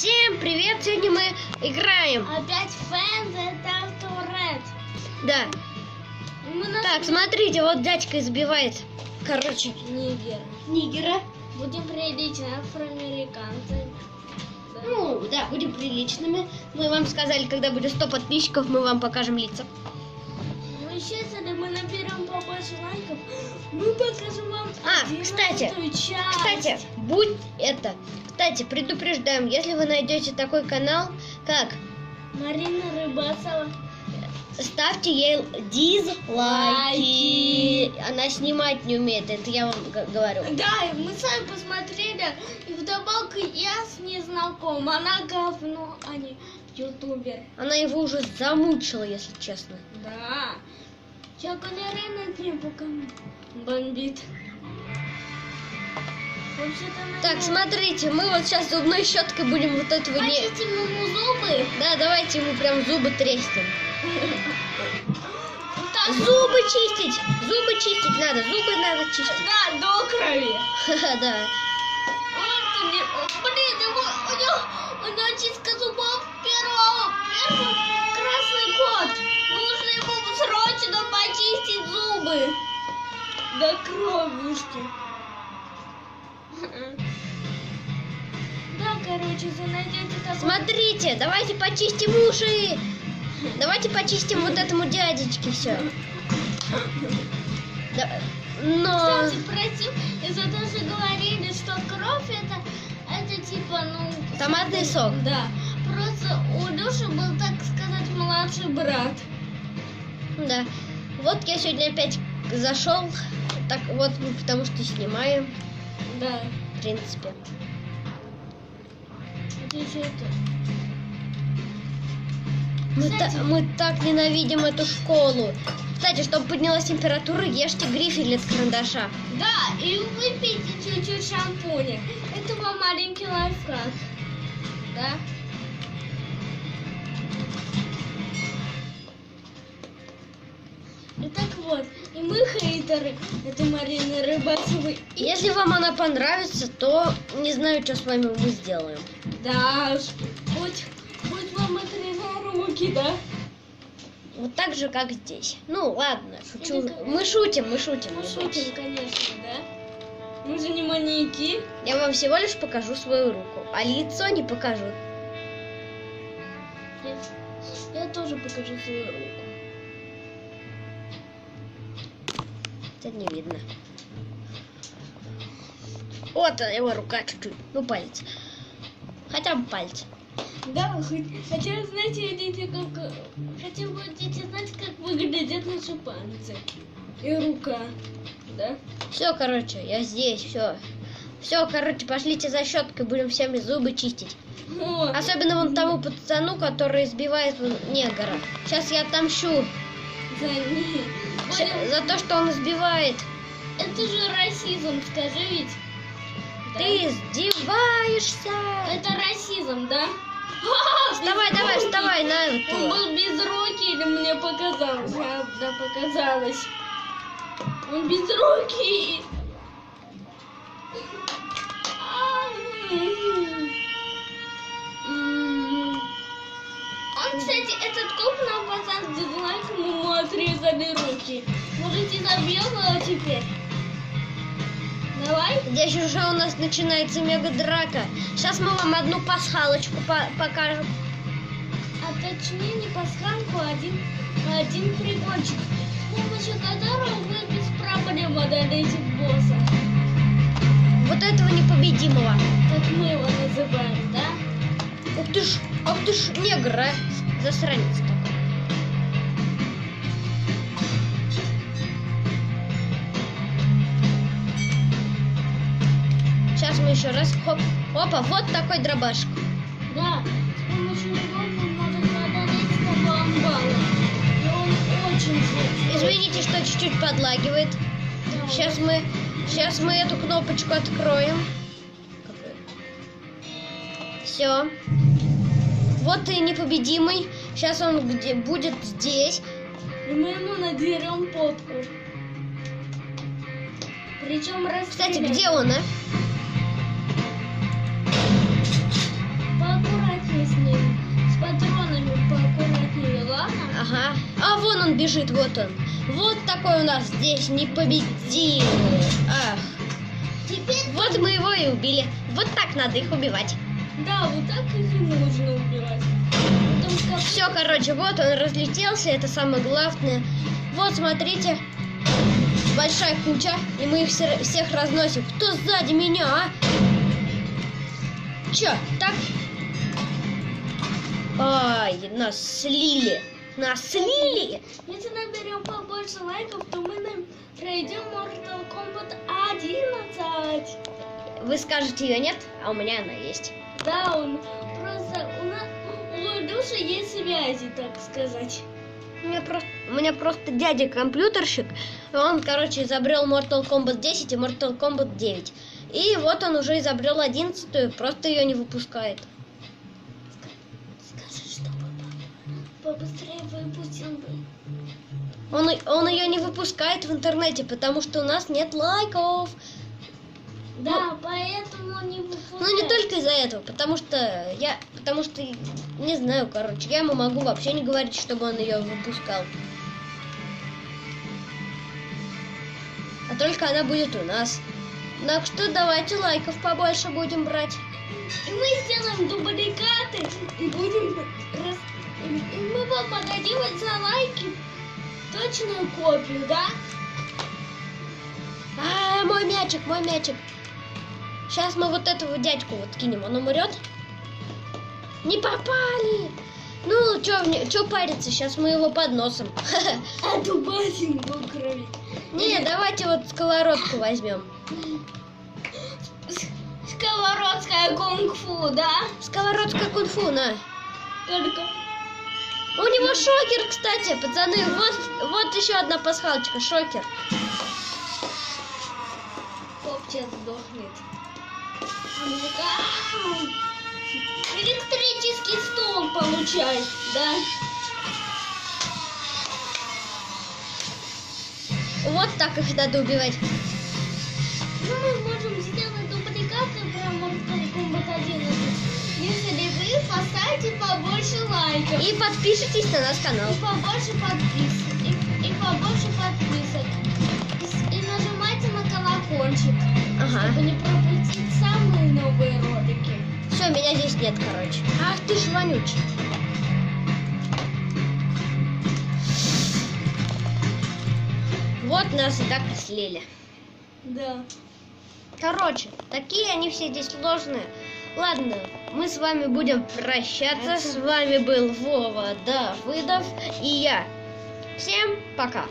Всем привет! Сегодня мы играем. Опять фэн это Турет. Да. Мы на Так, смотрите, вот дядька избивает. Короче, Нигер. нигера. Будем прилично афроамериканцы. Да. Ну, да, будем приличными. Мы вам сказали, когда будет 100 подписчиков, мы вам покажем лица. Ну, сейчас, мы наберем побольше лайков, мы покажем вам А, 11 кстати, часть. Кстати, будь это. Кстати, предупреждаем, если вы найдете такой канал, как Марина Рыбацова. ставьте ей дизлайки. Лайки. Она снимать не умеет, это я вам говорю. Да, мы сами посмотрели, и вдобавок я с ней знакома. Она говно, а не ютубер. Она его уже замучила, если честно. Да. Сейчас реально не пока бомбит. Так, смотрите, мы вот сейчас зубной щеткой будем вот этого не... Хотите ему зубы? Да, давайте ему прям зубы треснем. Зубы чистить! Зубы чистить надо, зубы надо чистить. Да, до крови. Ха-ха, да. Зубы. До кровушки. Да, короче, вы найдете такой... Смотрите, давайте почистим уши. Давайте почистим вот этому дядечке все. Но... Кстати, просил, из-за того, что говорили, что кровь это, это типа, ну... Томатный сок. Да. Просто у Леши был, так сказать, младший брат. Да. Вот я сегодня опять зашел. Так вот, мы потому что снимаем, Да. в принципе. Это еще это. Мы, Кстати- та- мы так ненавидим эту школу. Кстати, чтобы поднялась температура, ешьте грифель от карандаша. Да, и выпейте чуть-чуть шампуня. Это вам маленький лайфхак. Да? Хейтеры. Это Марина Рыбацова. И Если вам она понравится, то не знаю, что с вами мы сделаем. Да уж, будь, будь вам отрезал руки, да? Вот так же, как здесь. Ну, ладно, шучу. Как- Мы шутим, мы шутим. Мы не шутим, конечно, да? Мы же не маньяки. Я вам всего лишь покажу свою руку, а лицо не покажу. Я, я тоже покажу свою руку. Это не видно. Вот его рука чуть-чуть. Ну, палец. Хотя бы палец. Да, хоть, хотя, знаете, дети, как... э, Хотя бы дети знать, как выглядят наши пальцы. И рука. Да? Все, короче, я здесь, все. Все, короче, пошлите за щеткой, будем всеми зубы чистить. Вот. Особенно вон тому пацану, который избивает негра. Сейчас я отомщу Понял? за то, что он избивает. Это же расизм, скажи ведь. Ты издеваешься. Это расизм, да? Вставай, давай, вставай, на Он был без руки или мне показалось? А, Да, показалось. Он без руки. Он, кстати, этот дизлайком ему отрезали руки. Можете забьем его теперь? Давай. Здесь уже у нас начинается мега драка. Сейчас мы вам одну пасхалочку по- покажем. А точнее не пасхалку, а один, а один прикольчик, с помощью которого вы без проблем одолеете босса. Вот этого непобедимого. Как мы его называем, да? Ух ты ж, ах ты ж негр, а. Засранец еще раз, хоп, опа, вот такой дробашек. Да, с помощью можете одолеть того амбала. И он очень злой. Извините, что чуть-чуть подлагивает. Да, Сейчас мы, сейчас мы эту кнопочку откроем. Все. Вот и непобедимый. Сейчас он где будет здесь. И мы ему надерем попку. Причем Кстати, расстреляем. где он, а? мы с патронами по комнате, ладно? Ага. А вон он бежит, вот он. Вот такой у нас здесь непобедимый. Ах. Теперь... Вот мы его и убили. Вот так надо их убивать. Да, вот так их и нужно убивать. Как... Все, короче, вот он разлетелся, это самое главное. Вот, смотрите, большая куча, и мы их всех разносим. Кто сзади меня, а? Чё, так Ай, нас слили. Нас слили. Если наберем побольше лайков, то мы пройдем Mortal Kombat 11. Вы скажете ее нет, а у меня она есть. Да, он просто у нас у Илюши есть связи, так сказать. У меня просто, у меня просто дядя компьютерщик, он, короче, изобрел Mortal Kombat 10 и Mortal Kombat 9. И вот он уже изобрел 11 просто ее не выпускает. Выпустил бы. Он, он ее не выпускает в интернете, потому что у нас нет лайков. Да, поэтому он не выпускает. Ну не только из-за этого, потому что я, потому что не знаю, короче, я ему могу вообще не говорить, чтобы он ее выпускал. А только она будет у нас. Так что давайте лайков побольше будем брать. И мы сделаем дубликаты и будем рас... и мы вам подадим за лайки точную копию, да? А, мой мячик, мой мячик. Сейчас мы вот этого дядьку вот кинем, он умрет. Не попали. Ну, чё, париться, сейчас мы его подносом. А дубасим был крови. Не, давайте вот сковородку возьмем. Сковородская кунг-фу, да? Сковородка кунг-фу, на. Только У него шокер, кстати, пацаны. Вот, вот еще одна пасхалочка, шокер. поп сейчас сдохнет. А! Электрический стол получай, да? Вот так их надо убивать. Ну, мы можем сделать дубликаты Mortal Kombat 11, если вы поставите побольше лайков. И подпишитесь на наш канал. И побольше подписок. И, и побольше подписок. И, и нажимайте на колокольчик, Ага. чтобы не пропустить самые новые ролики. Все, меня здесь нет, короче. Ах ты ж вонючий. Вот нас и так и слили. Да. Короче, такие они все здесь сложные. Ладно, мы с вами будем прощаться. С вами был Вова Давыдов и я. Всем пока.